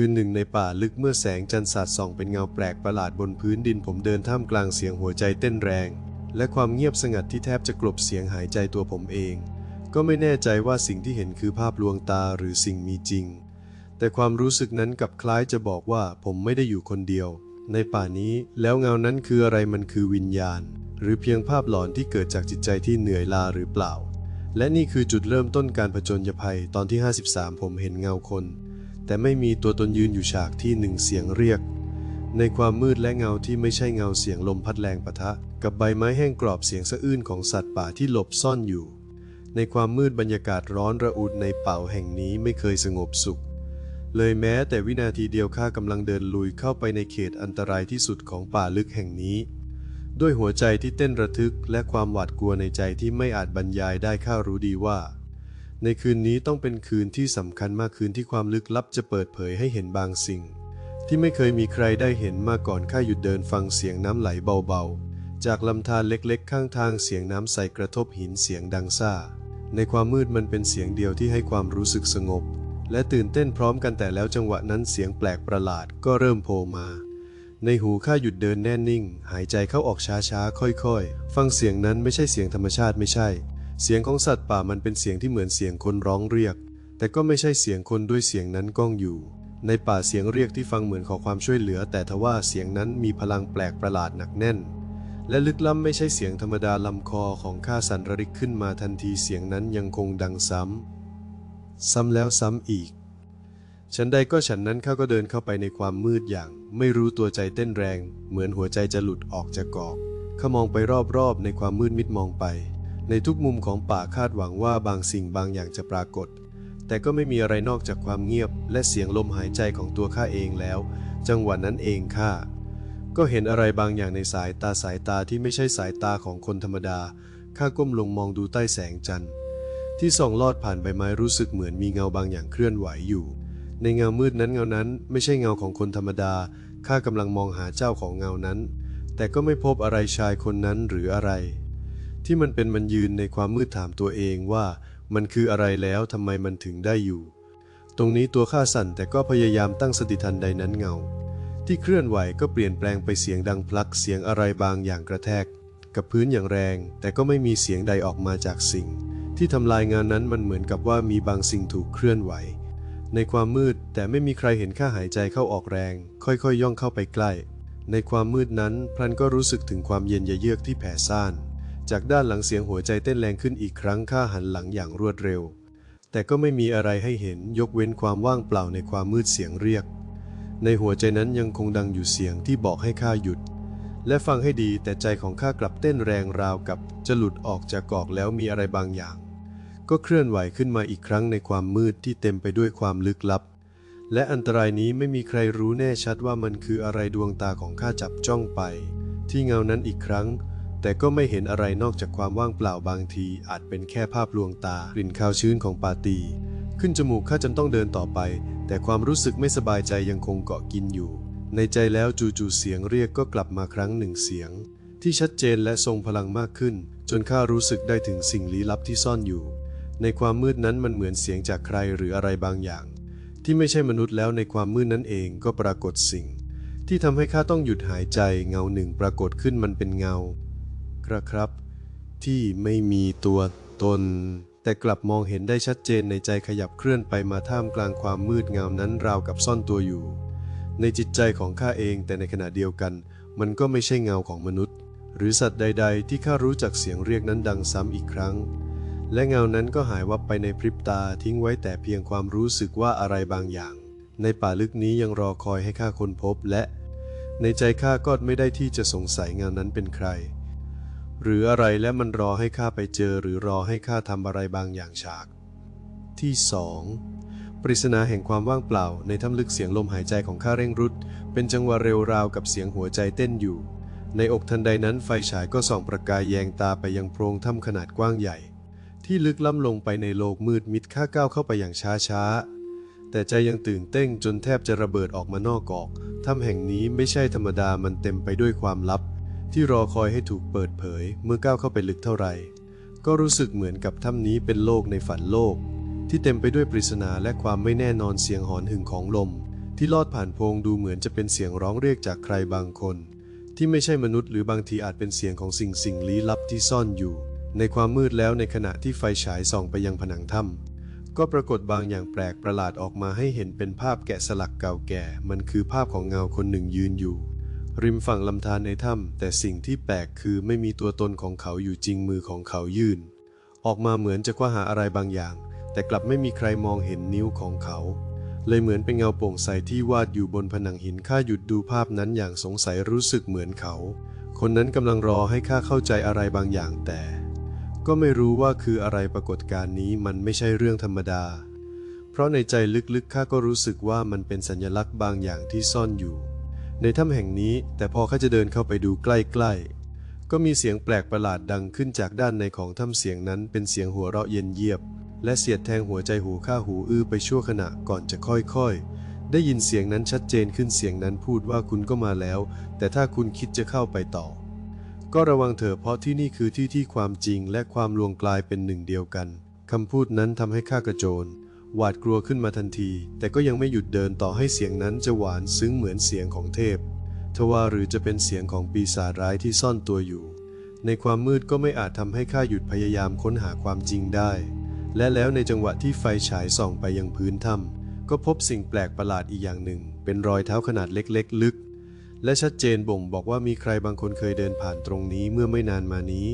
คืนหนึ่งในป่าลึกเมื่อแสงจันทร์สาดส่องเป็นเงาแปลกประหลาดบนพื้นดินผมเดินท่ามกลางเสียงหัวใจเต้นแรง และความเงียบสงัดที่แทบจะกลบเสียงหายใจตัวผมเอง ก็ไม่แน่ใจว่าสิ่งที่เห็นคือภาพลวงตาหรือสิ่งมีจริง แต่ความรู้สึกนั้นกลับคล้ายจะบอกว่าผมไม่ได้อยู่คนเดียว ในป่านี้แล้วเงานั้นคืออะไรมันคือวิญญาณ หรือเพียงภาพหลอนที่เกิดจากจิตใจที่เหนื่อยล้าหรือเปล่า และนี่คือจุดเริ่มต้นการผจญภัยตอนที่ 53 ผมเห็นเงาคน แต่ไม่มีตัวตนยืนอยู่ฉากที่หนึ่งเสียงเรียก ในความมืดและเงาที่ไม่ใช่เงาเสียงลมพัดแรงปะทะ กับใบไม้แห้งกรอบเสียงสะอื้นของสัตว์ป่าที่หลบซ่อนอยู่ ในความมืดบรรยากาศร้อนระอุในเป่าแห่งนี้ไม่เคยสงบสุข เลยแม้แต่วินาทีเดียวข้ากำลังเดินลุยเข้าไปในเขตอันตรายที่สุดของป่าลึกแห่งนี้ ด้วยหัวใจที่เต้นระทึกและความหวาดกลัวในใจที่ไม่อาจบรรยายได้ข้ารู้ดีว่า ในคืนนี้ต้องเป็นคืนที่สำคัญมากคืนที่ความลึกลับจะเปิดเผยให้เห็นบางสิ่ง ที่ไม่เคยมีใครได้เห็นมาก่อนข้าหยุดเดินฟังเสียงน้ำไหลเบาๆ จากลำธารเล็กๆ ข้างทางเสียงน้ำใสกระทบหินเสียงดังซ่า ในความมืดมันเป็นเสียงเดียวที่ให้ความรู้สึกสงบ และตื่นเต้นพร้อมกันแต่แล้วจังหวะนั้นเสียงแปลกประหลาดก็เริ่มโผล่มา ในหูข้าหยุดเดินแน่นิ่ง หายใจเข้าออกช้าๆค่อยๆ ฟังเสียงนั้นไม่ใช่เสียงธรรมชาติไม่ใช่ เสียงของสัตว์ป่ามันเป็นเสียงที่เหมือนเสียงคนร้องเรียก แต่ก็ไม่ใช่เสียงคนด้วยเสียงนั้นก้องอยู่ ในป่าเสียงเรียกที่ฟังเหมือนขอความช่วยเหลือ แต่ทว่าเสียงนั้นมีพลังแปลกประหลาดหนักแน่น และลึกล้ำไม่ใช่เสียงธรรมดาลำคอของข้าสันระริกขึ้นมาทันทีเสียงนั้นยังคงดังซ้ำ ซ้ำแล้วซ้ำอีก ฉันใดก็ฉันนั้นข้าก็เดินเข้าไปในความมืดอย่าง ไม่รู้ตัวใจเต้นแรง เหมือนหัวใจจะหลุดออกจากกอกข้ามองไปรอบๆในความมืดมิดมองไป ในทุกมุมของป่าคาดหวังว่าบางสิ่งบางอย่างจะปรากฏ แต่ก็ไม่มีอะไรนอกจากความเงียบ และเสียงลมหายใจของตัวข้าเองแล้ว จังหวะนั้นเองข้าก็เห็นอะไรบางอย่างในสายตาสายตาที่ไม่ใช่สายตาของคนธรรมดา ข้าก้มลงมองดูใต้แสงจันทร์ ที่ส่องลอดผ่านใบไม้รู้สึกเหมือนมีเงาบางอย่างเคลื่อนไหวอยู่ ในเงามืดนั้นเงานั้นไม่ใช่เงาของคนธรรมดา ข้ากำลังมองหาเจ้าของเงานั้น แต่ก็ไม่พบอะไรชายคนนั้นหรืออะไร ที่มันเป็นมันยืนในความมืดถามตัวเองว่า มันคืออะไรแล้วทำไมมันถึงได้อยู่ ตรงนี้ตัวข้าสั่นแต่ก็พยายามตั้งสติทันใดนั้นเงา ที่เคลื่อนไหวก็เปลี่ยนแปลงไปเสียงดังพลักเสียงอะไรบางอย่างกระแทก กับพื้นอย่างแรง แต่ก็ไม่มีเสียงใดออกมาจากสิ่ง ที่ทำลายงานนั้นมันเหมือนกับว่ามีบางสิ่งถูกเคลื่อนไหว ในความมืดแต่ไม่มีใครเห็นข้าหายใจเข้าออกแรง ค่อยๆ ย่องเข้าไปใกล้ ในความมืดนั้นพลันก็รู้สึกถึงความเย็นเยือกที่แผ่ซ่าน จากด้านหลังเสียงหัวใจเต้นแรงขึ้นอีกครั้งข้าหันหลังอย่างรวดเร็ว แต่ก็ไม่มีอะไรให้เห็นยกเว้นความว่างเปล่าในความมืดเสียงเรียก ในหัวใจนั้นยังคงดังอยู่เสียงที่บอกให้ข้าหยุด และฟังให้ดีแต่ใจของข้ากลับเต้นแรงราวกับจะหลุดออกจากกอกแล้วมีอะไรบางอย่าง ก็เคลื่อนไหวขึ้นมาอีกครั้งในความมืดที่เต็มไปด้วยความลึกลับ และอันตรายนี้ไม่มีใครรู้แน่ชัดว่ามันคืออะไรดวงตาของข้าจับจ้องไป ที่เงานั้นอีกครั้ง แต่ก็ไม่เห็นอะไรนอกจากความว่างเปล่าบางที อาจเป็นแค่ภาพลวงตากลิ่นคาวชื้นของปาตี ขึ้นจมูกข้าจนต้องเดินต่อไป แต่ความรู้สึกไม่สบายใจยังคงเกาะกินอยู่ ในใจแล้วจู่ๆเสียงเรียกก็กลับมาครั้งหนึ่งเสียง ที่ชัดเจนและทรงพลังมากขึ้น จนข้ารู้สึกได้ถึงสิ่งลี้ลับที่ซ่อนอยู่ ในความมืดนั้นมันเหมือนเสียงจากใครหรืออะไรบางอย่าง ที่ไม่ใช่มนุษย์แล้วในความมืดนั้นเองก็ปรากฏสิ่ง ที่ทำให้ข้าต้องหยุดหายใจเงาหนึ่งปรากฏขึ้นมันเป็นเงา ระครับ ที่ไม่มีตัวตน แต่กลับมองเห็นได้ชัดเจนในใจขยับเคลื่อนไปมาท่ามกลางความมืดเงานั้นราวกับซ่อนตัวอยู่ ในจิตใจของข้าเองแต่ในขณะเดียวกัน มันก็ไม่ใช่เงาของมนุษย์ หรือสัตว์ใด ๆ ที่ข้ารู้จักเสียงเรียกนั้นดังซ้ำอีกครั้ง และเงานั้นก็หายวับไปในพริบตาทิ้งไว้แต่เพียงความรู้สึกว่าอะไรบางอย่าง ในป่าลึกนี้ยังรอคอยให้ข้าค้นพบและในใจข้าก็ไม่ได้ที่จะสงสัยเงานั้นเป็นใคร หรืออะไรและมันรอให้ข้าไปเจอหรือรอให้ข้าทำอะไรบางอย่างฉาก ที่สองปริศนาแห่งความว่างเปล่าในถ้ำลึกเสียงลมหายใจของข้าเร่งรุด เป็นจังหวะเร็วราวกับเสียงหัวใจเต้นอยู่ ในอกทันใดนั้นไฟฉายก็ส่องประกายแยงตาไปยังโพรงถ้ำขนาดกว้างใหญ่ ที่ลึกล้ำลงไปในโลกมืดมิดข้าก้าวเข้าไปอย่างช้าช้าๆแต่ใจยังตื่นเต้นจนแทบจะระเบิดออกมานอกกอก ถ้ำแห่งนี้ไม่ใช่ธรรมดามันเต็มไปด้วยความลับ ที่รอคอยให้ถูกเปิดเผยเมื่อก้าวเข้าไปลึกเท่าไหร่ ก็รู้สึกเหมือนกับถ้ำนี้เป็นโลกในฝันโลก ที่เต็มไปด้วยปริศนาและความไม่แน่นอนเสียงหอนหึ่งของลม ที่ลอดผ่านโพรงดูเหมือนจะเป็นเสียงร้องเรียกจากใครบางคน ที่ไม่ใช่มนุษย์หรือบางทีอาจเป็นเสียงของสิ่งสิ่งลี้ลับที่ซ่อนอยู่ ในความมืดแล้วในขณะที่ไฟฉายส่องไปยังผนังถ้ำก็ปรากฏบางอย่างแปลกประหลาดออกมาให้เห็นเป็นภาพแกะสลักเก่าแก่ มันคือภาพของเงาคนหนึ่งยืนอยู่ ริมฝั่งลำธารในถ้ำแต่สิ่งที่แปลกคือไม่มีตัวตนของเขาอยู่จริงมือของเขายื่น ออกมาเหมือนจะคว้าหาอะไรบางอย่าง แต่กลับไม่มีใครมองเห็นนิ้วของเขา เลยเหมือนเป็นเงาโปร่งใสที่วาดอยู่บนผนังหินข้าหยุดดูภาพนั้นอย่างสงสัยรู้สึกเหมือนเขา คนนั้นกำลังรอให้ข้าเข้าใจอะไรบางอย่างแต่ ก็ไม่รู้ว่าคืออะไรปรากฏการณ์นี้มันไม่ใช่เรื่องธรรมดา เพราะในใจลึกๆข้าก็รู้สึกว่ามันเป็นสัญลักษณ์บางอย่างที่ซ่อนอยู่ ในถ้ำแห่งนี้แต่พอข้าจะเดินเข้าไปดูใกล้ๆ ก็มีเสียงแปลกประหลาดดังขึ้นจากด้านในของถ้ำเสียงนั้นเป็นเสียงหัวเราะเย็นเยียบ และเสียดแทงหัวใจหูข้าหูอื้อไปชั่วขณะก่อนจะค่อยๆ ได้ยินเสียงนั้นชัดเจนขึ้นเสียงนั้นพูดว่าคุณก็มาแล้ว แต่ถ้าคุณคิดจะเข้าไปต่อ ก็ระวังเถอะเพราะที่นี่คือที่ที่ความจริงและความลวงกลายเป็นหนึ่งเดียวกันคำพูดนั้นทำให้ข้ากระโจน หวาดกลัวขึ้นมาทันที แต่ก็ยังไม่หยุดเดินต่อให้เสียงนั้นจะหวานซึ้งเหมือนเสียงของเทพทว่าหรือจะเป็นเสียงของปีศาจร้ายที่ซ่อนตัวอยู่ ในความมืดก็ไม่อาจทำให้ข้าหยุดพยายามค้นหาความจริงได้ และแล้วในจังหวะที่ไฟฉายส่องไปยังพื้นถ้ำก็พบสิ่งแปลกประหลาดอีกอย่างหนึ่ง เป็นรอยเท้าขนาดเล็กๆ ลึก และชัดเจนบ่งบอกว่ามีใครบางคนเคยเดินผ่านตรงนี้เมื่อไม่นานมานี้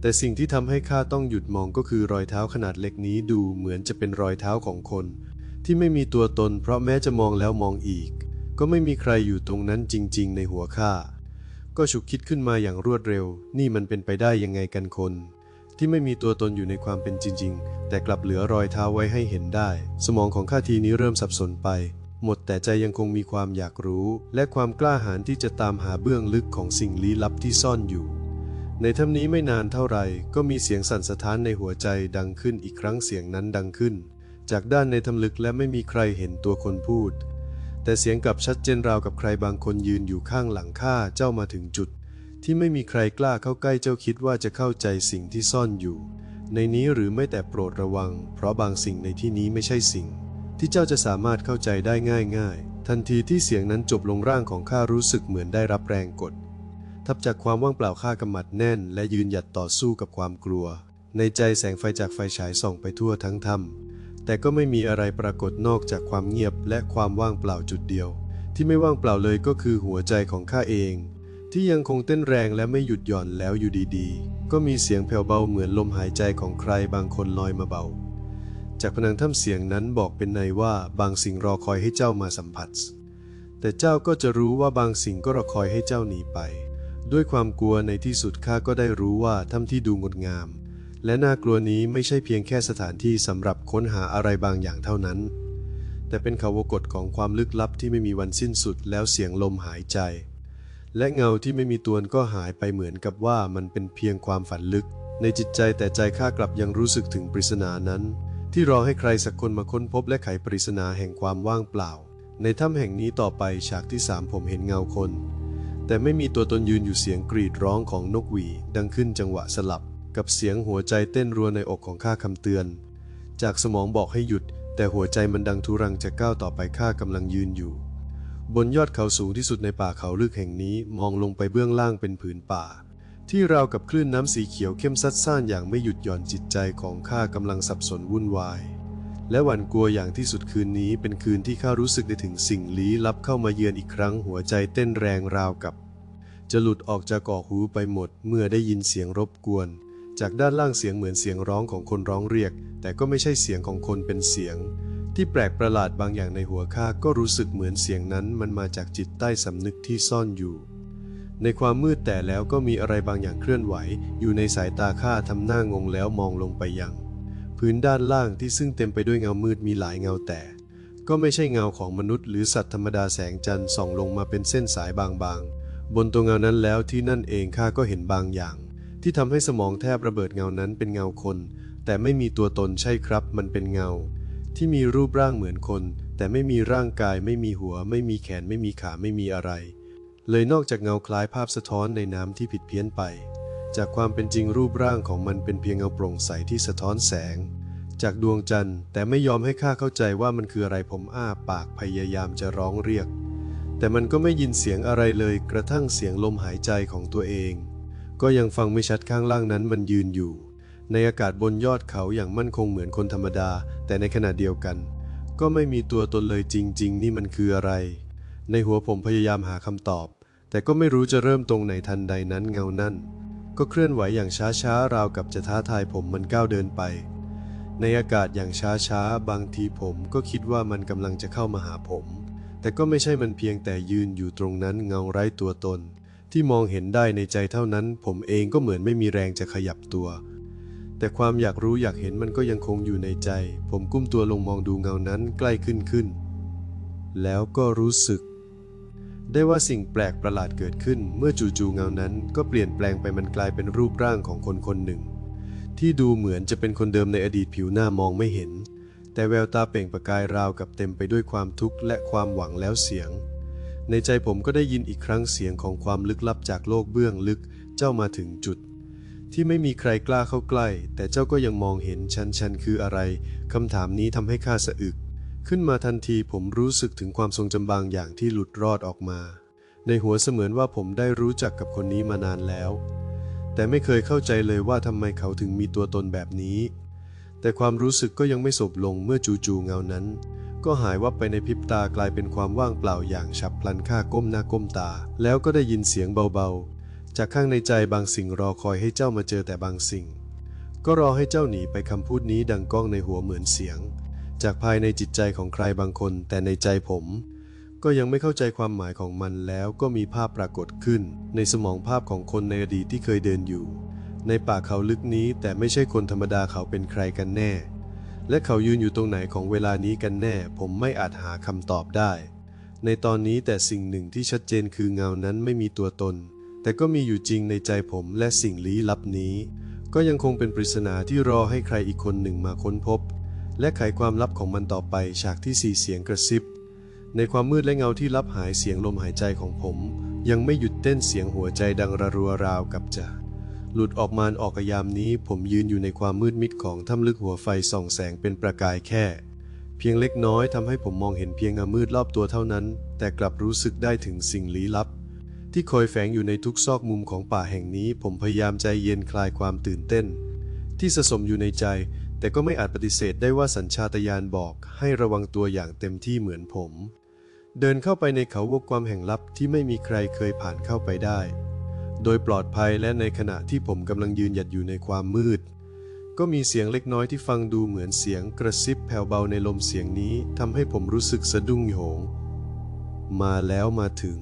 แต่สิ่งที่ทำให้ข้าต้องหยุดมองก็คือรอยเท้าขนาดเล็กนี้ดูเหมือนจะเป็นรอยเท้าของคน ที่ไม่มีตัวตน เพราะแม้จะมองแล้วมองอีก ก็ไม่มีใครอยู่ตรงนั้นจริง ๆ ในหัวข้าก็ฉุกคิดขึ้นมาอย่างรวดเร็ว นี่มันเป็นไปได้ยังไงกันคน ที่ไม่มีตัวตนอยู่ในความเป็นจริง ๆ แต่กลับเหลือรอยเท้าไว้ให้เห็นได้ สมองของข้าทีนี้เริ่มสับสนไป หมดแต่ใจยังคงมีความอยากรู้ และความกล้าหาญที่จะตามหาเบื้องลึกของสิ่งลี้ลับที่ซ่อนอยู่ ในถ้ำนี้ไม่นานเท่าไหร่ก็มีเสียงสั่นสะท้านในหัวใจดังขึ้นอีกครั้งเสียงนั้นดังขึ้น จากด้านในถ้ำลึกและไม่มีใครเห็นตัวคนพูด แต่เสียงกลับชัดเจนราวกับใครบางคนยืนอยู่ข้างหลังข้าเจ้ามาถึงจุด ที่ไม่มีใครกล้าเข้าใกล้เจ้าคิดว่าจะเข้าใจสิ่งที่ซ่อนอยู่ ในนี้หรือไม่แต่โปรดระวัง เพราะบางสิ่งในที่นี้ไม่ใช่สิ่ง ที่เจ้าจะสามารถเข้าใจได้ง่ายๆทันทีที่เสียงนั้นจบลงร่างของข้ารู้สึกเหมือนได้รับแรงกด ทับจากความว่างเปล่าข้ากำมัดแน่น และยืนหยัดต่อสู้กับความกลัว ในใจแสงไฟจากไฟฉายส่องไปทั่วทั้งถ้ำแต่ก็ไม่มีอะไรปรากฏนอกจากความเงียบและความว่างเปล่าจุดเดียว ที่ไม่ว่างเปล่าเลยก็คือหัวใจของข้าเอง ที่ยังคงเต้นแรงและไม่หยุดหย่อนแล้วอยู่ดีๆ ก็มีเสียงแผ่วเบาเหมือนลมหายใจของใครบางคนลอยมาเบา จากผนังถ้ำเสียงนั้นบอกเป็นในว่าบางสิ่งรอคอยให้เจ้ามาสัมผัส แต่เจ้าก็จะรู้ว่าบางสิ่งก็รอคอยให้เจ้าหนีไป ด้วยความกลัวในที่สุดข้าก็ได้รู้ว่าถ้ำที่ดูงดงาม และน่ากลัวนี้ไม่ใช่เพียงแค่สถานที่สำหรับค้นหาอะไรบางอย่างเท่านั้น แต่เป็นเขาวกฎของความลึกลับที่ไม่มีวันสิ้นสุดแล้วเสียงลมหายใจ และเงาที่ไม่มีตัวก็หายไปเหมือนกับว่ามันเป็นเพียงความฝันลึก ในจิตใจแต่ใจข้ากลับยังรู้สึกถึงปริศนานั้น ที่รอให้ใครสักคนมาค้นพบและไขปริศนาแห่งความว่างเปล่า ในถ้ำแห่งนี้ต่อไปฉากที่สามผมเห็นเงาคน แต่ไม่มีตัวตนยืนอยู่เสียงกรีดร้องของนกหวี ดังขึ้นจังหวะสลับ กับเสียงหัวใจเต้นรัวในอกของข้าคำเตือน จากสมองบอกให้หยุด แต่หัวใจมันดังทุรังจะก้าวต่อไปข้ากำลังยืนอยู่ บนยอดเขาสูงที่สุดในป่าเขาลึกแห่งนี้มองลงไปเบื้องล่างเป็นผืนป่า ที่ราวกับคลื่นน้ำสีเขียวเข้มซัดซ่านอย่างไม่หยุดหย่อนจิตใจของข้ากำลังสับสนวุ่นวาย และหวั่นกลัวอย่างที่สุดคืนนี้เป็นคืนที่ข้ารู้สึกได้ถึงสิ่งลี้ลับเข้ามาเยือนอีกครั้งหัวใจเต้นแรงราวกับ จะหลุดออกจากกอกหูไปหมดเมื่อได้ยินเสียงรบกวน จากด้านล่างเสียงเหมือนเสียงร้องของคนร้องเรียก แต่ก็ไม่ใช่เสียงของคนเป็นเสียง ที่แปลกประหลาดบางอย่างในหัวข้าก็รู้สึกเหมือนเสียงนั้นมันมาจากจิตใต้สำนึกที่ซ่อนอยู่ในความมืดแต่แล้วก็มีอะไรบางอย่างเคลื่อนไหว อยู่ในสายตาข้าทำหน้างงแล้วมองลงไปยัง พื้นด้านล่างที่ซึ่งเต็มไปด้วยเงามืดมีหลายเงาแต่ ก็ไม่ใช่เงาของมนุษย์หรือสัตว์ธรรมดาแสงจันทร์ส่องลงมาเป็นเส้นสายบางๆ บนตัวเงานั้นแล้วที่นั่นเองข้าก็เห็นบางอย่าง ที่ทำให้สมองแทบระเบิดเงานั้นเป็นเงาคน แต่ไม่มีตัวตนใช่ครับ มันเป็นเงา ที่มีรูปร่างเหมือนคน แต่ไม่มีร่างกายไม่มีหัว ไม่มีแขนไม่มีขาไม่มีอะไร เลยนอกจากเงาคล้ายภาพสะท้อนในน้ำที่ผิดเพี้ยนไป จากความเป็นจริงรูปร่างของมันเป็นเพียงเงาโปร่งใสที่สะท้อนแสง จากดวงจันทร์แต่ไม่ยอมให้ข้าเข้าใจว่ามันคืออะไรผมอ้าปากพยายามจะร้องเรียก แต่มันก็ไม่ยินเสียงอะไรเลยกระทั่งเสียงลมหายใจของตัวเอง ก็ยังฟังไม่ชัดข้างล่างนั้นมันยืนอยู่ ในอากาศบนยอดเขาอย่างมั่นคงเหมือนคนธรรมดา แต่ในขณะเดียวกัน ก็ไม่มีตัวตนเลยจริง ๆ นี่มันคืออะไร ในหัวผมพยายามหาคำตอบ แต่ก็ไม่รู้จะเริ่มตรงไหนทันใดนั้นเงานั่น ก็เคลื่อนไหวอย่างช้าๆ ราวกับจะท้าทายผมมันก้าวเดินไป ในอากาศอย่างช้าๆ บางทีผมก็คิดว่ามันกำลังจะเข้ามาหาผม แต่ก็ไม่ใช่มันเพียงแต่ยืนอยู่ตรงนั้นเงาไร้ตัวตน ที่มองเห็นได้ในใจเท่านั้น ผมเองก็เหมือนไม่มีแรงจะขยับตัว แต่ความอยากรู้อยากเห็นมันก็ยังคงอยู่ในใจ ผมกุ้มตัวลงมองดูเงานั้นใกล้ขึ้นขึ้น แล้วก็รู้สึก ได้ว่าสิ่งแปลกประหลาดเกิดขึ้น เมื่อจู่ๆเงานั้นก็เปลี่ยนแปลงไปมันกลายเป็นรูปร่างของคนคนหนึ่ง ที่ดูเหมือนจะเป็นคนเดิมในอดีตผิวหน้ามองไม่เห็น แต่แววตาเปล่งประกายราวกับเต็มไปด้วยความทุกข์และความหวังแล้วเสียง ในใจผมก็ได้ยินอีกครั้งเสียงของความลึกลับจากโลกเบื้องลึกเจ้ามาถึงจุด ที่ไม่มีใครกล้าเข้าใกล้ แต่เจ้าก็ยังมองเห็นชันชันคืออะไรคำถามนี้ทำให้ข้าสะอึก ขึ้นมาทันทีผมรู้สึกถึงความทรงจำบางอย่างที่หลุดรอดออกมา ในหัวเสมือนว่าผมได้รู้จักกับคนนี้มานานแล้ว แต่ไม่เคยเข้าใจเลยว่าทำไมเขาถึงมีตัวตนแบบนี้ แต่ความรู้สึกก็ยังไม่สบลงเมื่อจู่ๆเงานั้น ก็หายวับไปในพริบตากลายเป็นความว่างเปล่าอย่างฉับพลันข้าก้มหน้าก้มตา แล้วก็ได้ยินเสียงเบาๆ จากข้างในใจบางสิ่งรอคอยให้เจ้ามาเจอแต่บางสิ่ง ก็รอให้เจ้าหนีไปคำพูดนี้ดังก้องในหัวเหมือนเสียง จากภายในจิตใจของใครบางคน แต่ในใจผม ก็ยังไม่เข้าใจความหมายของมันแล้วก็มีภาพปรากฏขึ้น ในสมองภาพของคนในอดีตที่เคยเดินอยู่ ในป่าเขาลึกนี้แต่ไม่ใช่คนธรรมดาเขาเป็นใครกันแน่ และเขายืนอยู่ตรงไหนของเวลานี้กันแน่ ผมไม่อาจหาคำตอบได้ ในตอนนี้แต่สิ่งหนึ่งที่ชัดเจนคือเงานั้นไม่มีตัวตน แต่ก็มีอยู่จริงในใจผมและสิ่งลี้ลับนี้ ก็ยังคงเป็นปริศนาที่รอให้ใครอีกคนหนึ่งมาค้นพบ และไขความลับของมันต่อไปฉากที่สี่เสียงกระซิบ ในความมืดและเงาที่ลับหายเสียงลมหายใจของผม ยังไม่หยุดเต้นเสียงหัวใจดังระรัวราวกับจะหลุดออกมาออกกยามนี้ ผมยืนอยู่ในความมืดมิดของถ้ำลึกหัวไฟส่องแสงเป็นประกายแค่ เพียงเล็กน้อยทำให้ผมมองเห็นเพียงเงามืดรอบตัวเท่านั้น แต่กลับรู้สึกได้ถึงสิ่งลี้ลับ ที่คอยแฝงอยู่ในทุกซอกมุมของป่าแห่งนี้ ผมพยายามใจเย็นคลายความตื่นเต้น ที่สะสมอยู่ในใจ แต่ก็ไม่อาจปฏิเสธได้ว่าสัญชาตญาณบอกให้ระวังตัวอย่างเต็มที่เหมือนผม เดินเข้าไปในเขาวกความแห่งลับที่ไม่มีใครเคยผ่านเข้าไปได้ โดยปลอดภัยและในขณะที่ผมกำลังยืนหยัดอยู่ในความมืด ก็มีเสียงเล็กน้อยที่ฟังดูเหมือนเสียงกระซิบแผ่วเบาในลมเสียงนี้ทำให้ผมรู้สึกสะดุ้งโหยงมาแล้วมาถึง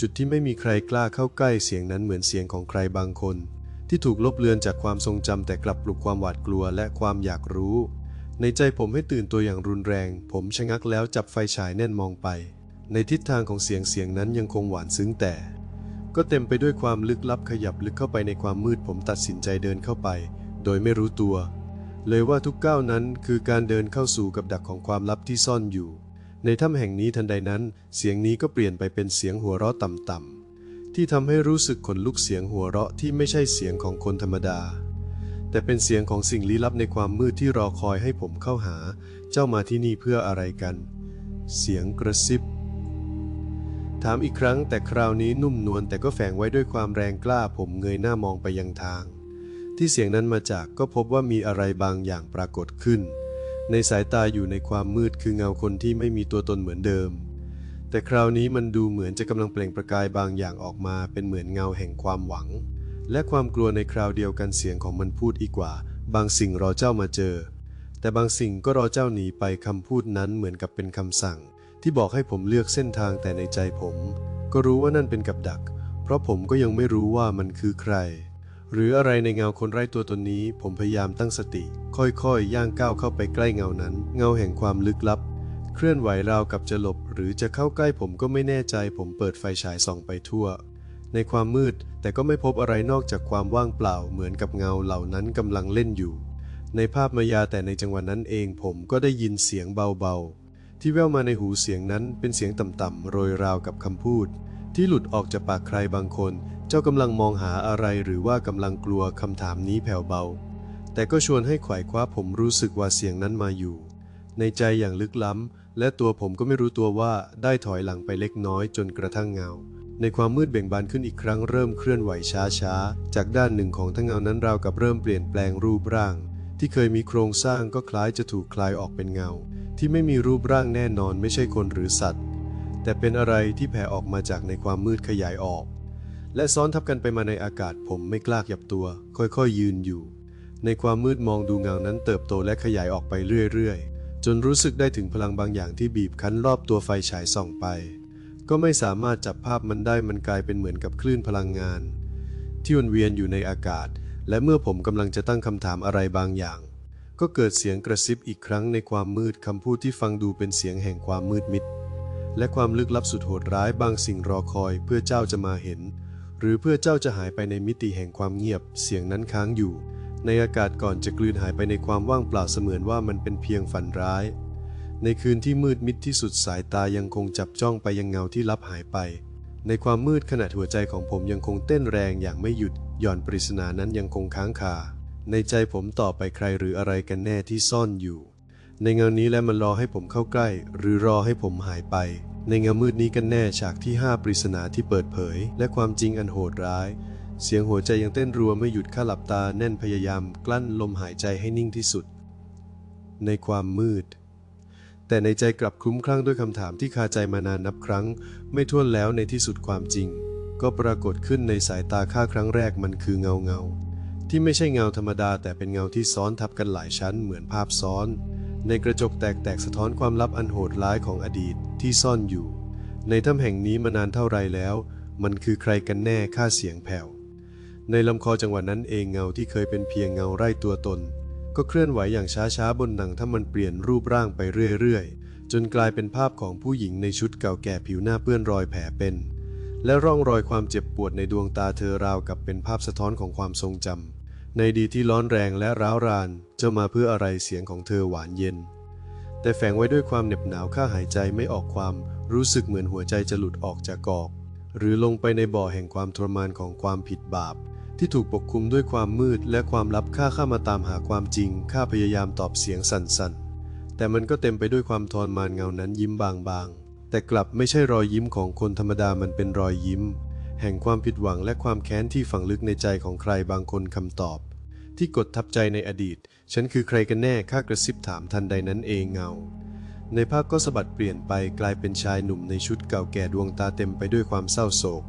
จุดที่ไม่มีใครกล้าเข้าใกล้เสียงนั้นเหมือนเสียงของใครบางคน ที่ถูกลบเลือนจากความทรงจำแต่กลับปลุกความหวาดกลัวและความอยากรู้ ในใจผมให้ตื่นตัวอย่างรุนแรง ผมชะงักแล้วจับไฟฉายแน่นมองไป ในทิศทางของเสียงเสียงนั้นยังคงหวานซึ้งแต่ ก็เต็มไปด้วยความลึกลับขยับลึกเข้าไปในความมืดผมตัดสินใจเดินเข้าไป โดยไม่รู้ตัว เลยว่าทุกก้าวนั้นคือการเดินเข้าสู่กับดักของความลับที่ซ่อนอยู่ ในถ้ำแห่งนี้ทันใดนั้น เสียงนี้ก็เปลี่ยนไปเป็นเสียงหัวเราะต่ำๆ ที่ทำให้รู้สึกขนลุกเสียงหัวเราะที่ไม่ใช่เสียงของคนธรรมดา แต่เป็นเสียงของสิ่งลี้ลับในความมืดที่รอคอยให้ผมเข้าหา เจ้ามาที่นี่เพื่ออะไรกัน เสียงกระซิบ ถามอีกครั้งแต่คราวนี้นุ่มนวลแต่ก็แฝงไว้ด้วยความแรงกล้าผมเงยหน้ามองไปยังทาง ที่เสียงนั้นมาจากก็พบว่ามีอะไรบางอย่างปรากฏขึ้น ในสายตาอยู่ในความมืดคือเงาคนที่ไม่มีตัวตนเหมือนเดิม แต่คราวนี้มันดูเหมือนจะกำลังเปล่งประกายบางอย่างออกมาเป็นเหมือนเงาแห่งความหวัง และความกลัวในคราวเดียวกันเสียงของมันพูดอีกว่า บางสิ่งรอเจ้ามาเจอ แต่บางสิ่งก็รอเจ้าหนีไปคำพูดนั้นเหมือนกับเป็นคำสั่ง ที่บอกให้ผมเลือกเส้นทางแต่ในใจผม ก็รู้ว่านั่นเป็นกับดัก เพราะผมก็ยังไม่รู้ว่ามันคือใคร หรืออะไรในเงาคนไร้ตัวตนนี้ ผมพยายามตั้งสติ ค่อยๆย่างก้าวเข้าไปใกล้เงานั้น เงาแห่งความลึกลับ เคลื่อนไหวราวกับจะหลบ หรือจะเข้าใกล้ผมก็ไม่แน่ใจ ผมเปิดไฟฉายส่องไปทั่ว ในความมืดแต่ก็ไม่พบอะไรนอกจากความว่างเปล่าเหมือนกับเงาเหล่านั้นกำลังเล่นอยู่ ในภาพมายาแต่ในจังหวะนั้นเองผมก็ได้ยินเสียงเบาๆ ที่แว่วมาในหูเสียงนั้นเป็นเสียงต่ำๆโรยราวกับคำพูด ที่หลุดออกจากปากใครบางคน เจ้ากำลังมองหาอะไรหรือว่ากำลังกลัวคำถามนี้แผ่วเบา แต่ก็ชวนให้ไขว่คว้าผมรู้สึกว่าเสียงนั้นมาอยู่ ในใจอย่างลึกล้ำ และตัวผมก็ไม่รู้ตัวว่าได้ถอยหลังไปเล็กน้อยจนกระทั่งเงา ในความมืดเบ่งบานขึ้นอีกครั้งเริ่มเคลื่อนไหวช้าๆ จากด้านหนึ่งของทั้งเงานั้นราวกับเริ่มเปลี่ยนแปลงรูปร่าง ที่เคยมีโครงสร้างก็คล้ายจะถูกคลายออกเป็นเงา ที่ไม่มีรูปร่างแน่นอนไม่ใช่คนหรือสัตว์ แต่เป็นอะไรที่แผ่ออกมาจากในความมืดขยายออก และซ้อนทับกันไปมาในอากาศผมไม่กล้าขยับตัว ค่อยๆยืนอยู่ ในความมืดมองดูเงานั้นเติบโตและขยายออกไปเรื่อยๆ จนรู้สึกได้ถึงพลังบางอย่างที่บีบคั้นรอบตัวไฟฉายส่องไป ก็ไม่สามารถจับภาพมันได้มันกลายเป็นเหมือนกับคลื่นพลังงาน ที่วนเวียนอยู่ในอากาศ และเมื่อผมกำลังจะตั้งคำถามอะไรบางอย่าง ก็เกิดเสียงกระซิบอีกครั้งในความมืดคำพูดที่ฟังดูเป็นเสียงแห่งความมืดมิด และความลึกลับสุดโหดร้ายบางสิ่งรอคอยเพื่อเจ้าจะมาเห็น หรือเพื่อเจ้าจะหายไปในมิติแห่งความเงียบ เสียงนั้นค้างอยู่ ในอากาศก่อนจะกลืนหายไปในความว่างเปล่าเสมือนว่ามันเป็นเพียงฝันร้าย ในคืนที่มืดมิดที่สุดสายตายังคงจับจ้องไปยังเงาที่ลับหายไป ในความมืดขณะหัวใจของผมยังคงเต้นแรงอย่างไม่หยุดหย่อนปริศนานั้นยังคงค้างคาในใจผมต่อไปใครหรืออะไรกันแน่ที่ซ่อนอยู่ ในเงานี้และมันรอให้ผมเข้าใกล้ หรือรอให้ผมหายไป ในเงามืดนี้กันแน่ฉากที่ห้าปริศนาที่เปิดเผย และความจริงอันโหดร้าย เสียงหัวใจยังเต้นรัวไม่หยุดข้าหลับตาแน่นพยายามกลั้นลมหายใจให้นิ่งที่สุด ในความมืด แต่ในใจกลับคลุ้มคลั่งด้วยคำถามที่คาใจมานานนับครั้ง ไม่ท้วนแล้วในที่สุดความจริง ก็ปรากฏขึ้นในสายตาข้าครั้งแรกมันคือเงาเงาที่ไม่ใช่เงาธรรมดา แต่เป็นเงาที่ซ้อนทับกันหลายชั้นเหมือนภาพซ้อน ในกระจกแตกแตกสะท้อนความลับอันโหดร้ายของอดีตที่ซ่อนอยู่ ในถ้ำแห่งนี้มานานเท่าไรแล้ว มันคือใครกันแน่ค่าเสียงแผ่ว ในลำคอจังหวะนั้นเองเงาที่เคยเป็นเพียงเงาไร่ตัวตน ก็เคลื่อนไหวอย่างช้าๆบนหนังถ้ามันเปลี่ยนรูปร่างไปเรื่อยๆ จนกลายเป็นภาพของผู้หญิงในชุดเก่าแก่ผิวหน้าเปื้อนรอยแผลเป็น และร่องรอยความเจ็บปวดในดวงตาเธอราวกับเป็นภาพสะท้อนของความทรงจำในดีที่ร้อนแรงและร้าวรานจ้ามาเพื่ออะไรเสียงของเธอหวานเย็น แต่แฝงไว้ด้วยความเหน็บหนาวข้าหายใจไม่ออกความรู้สึกเหมือนหัวใจจะหลุดออกจากกอก หรือลงไปในบ่อแห่งความทรมานของความผิดบาป ที่ถูกปกคลุมด้วยความมืดและความลับข้าข้ามาตามหาความจริงข้าพยายามตอบเสียงสั่นๆ แต่มันก็เต็มไปด้วยความทรมานเงานั้นยิ้มบางๆ แต่กลับไม่ใช่รอยยิ้มของคนธรรมดามันเป็นรอยยิ้ม แห่งความผิดหวังและความแค้นที่ฝังลึกในใจของใครบางคนคำตอบ ที่กดทับใจในอดีต ฉันคือใครกันแน่ข้ากระซิบถามทันใดนั้นเองเงา ในภาพก็สะบัดเปลี่ยนไปกลายเป็นชายหนุ่มในชุดเก่าแก่ดวงตาเต็มไปด้วยความเศร้าโศก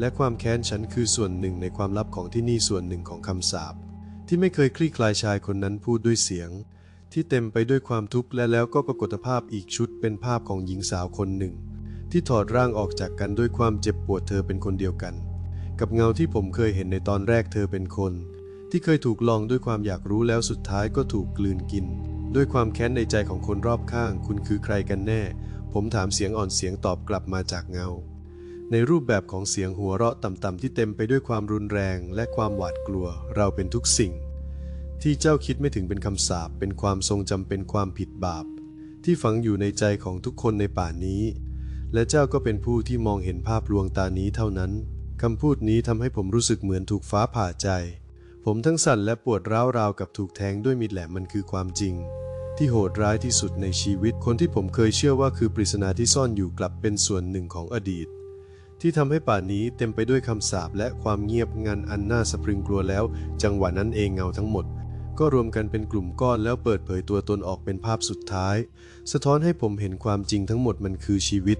และความแค้นฉันคือส่วนหนึ่งในความลับของที่นี่ส่วนหนึ่งของคำสาปที่ไม่เคยคลี่คลายชายคนนั้นพูดด้วยเสียง ที่เต็มไปด้วยความทุกข์และแล้วก็ปรากฏภาพอีกชุดเป็นภาพของหญิงสาวคนหนึ่ง ที่ถอดร่างออกจากกันด้วยความเจ็บปวดเธอเป็นคนเดียวกัน กับเงาที่ผมเคยเห็นในตอนแรกเธอเป็นคน ที่เคยถูกลองด้วยความอยากรู้แล้วสุดท้ายก็ถูกกลืนกิน ด้วยความแค้นในใจของคนรอบข้าง คุณคือใครกันแน่ ผมถามเสียงอ่อนเสียงตอบกลับมาจากเงา ในรูปแบบของเสียงหัวเราะต่ำๆที่เต็มไปด้วยความรุนแรงและความหวาดกลัว เราเป็นทุกสิ่ง ที่เจ้าคิดไม่ถึงเป็นคำสาปเป็นความทรงจำเป็นความผิดบาป ที่ฝังอยู่ในใจของทุกคนในป่านี้ และเจ้าก็เป็นผู้ที่มองเห็นภาพลวงตานี้เท่านั้นคำพูดนี้ทำให้ผมรู้สึกเหมือนถูกฟ้าผ่าใจ ผมทั้งสั่นและปวดร้าวราวกับถูกแทงด้วยมีดแหลมมันคือความจริง ที่โหดร้ายที่สุดในชีวิตคนที่ผมเคยเชื่อว่าคือปริศนาที่ซ่อนอยู่กลับเป็นส่วนหนึ่งของอดีต ที่ทำให้ป่านี้เต็มไปด้วยคำสาปและความเงียบงันอันน่าสะพรึงกลัวแล้ว จังหวะนั้นเองเงาทั้งหมด ก็รวมกันเป็นกลุ่มก้อนแล้วเปิดเผยตัวตนออกเป็นภาพสุดท้าย สะท้อนให้ผมเห็นความจริงทั้งหมดมันคือชีวิต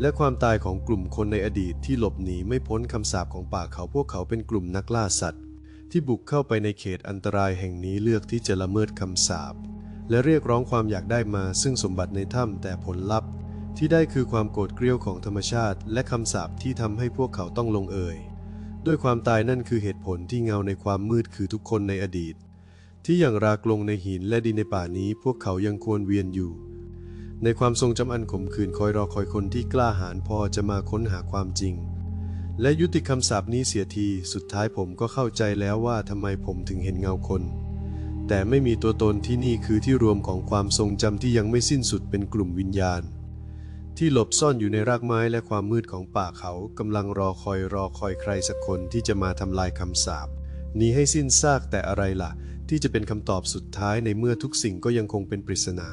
และความตายของกลุ่มคนในอดีตที่หลบหนีไม่พ้นคำสาปของป่าเขาพวกเขาเป็นกลุ่มนักล่าสัตว์ ที่บุกเข้าไปในเขตอันตรายแห่งนี้เลือกที่จะละเมิดคำสาปและเรียกร้องความอยากได้มาซึ่งสมบัติในถ้ำแต่ผลลัพธ์ ที่ได้คือความโกรธเกรี้ยวของธรรมชาติ และคำสาปที่ทำให้พวกเขาต้องลงเอยด้วยความตายนั่นคือเหตุผลที่เงาในความมืดคือทุกคนในอดีต ที่อย่างรากลงในหินและดินในป่านี้พวกเขายังควรเวียนอยู่ ในความทรงจำอันขมขื่นคอยรอคอยคนที่กล้าหาญพอจะมาค้นหาความจริง และยุติคำสาปนี้เสียทีสุดท้ายผมก็เข้าใจแล้วว่าทำไมผมถึงเห็นเงาคน แต่ไม่มีตัวตนที่นี่คือที่รวมของความทรงจำที่ยังไม่สิ้นสุดเป็นกลุ่มวิญญาณ ที่หลบซ่อนอยู่ในรากไม้และความมืดของป่าเขากำลังรอคอยรอคอยใครสักคนที่จะมาทำลายคำสาปนี้ให้สิ้นซากแต่อะไรล่ะ ที่จะเป็นคำตอบสุดท้ายในเมื่อทุกสิ่งก็ยังคงเป็นปริศนา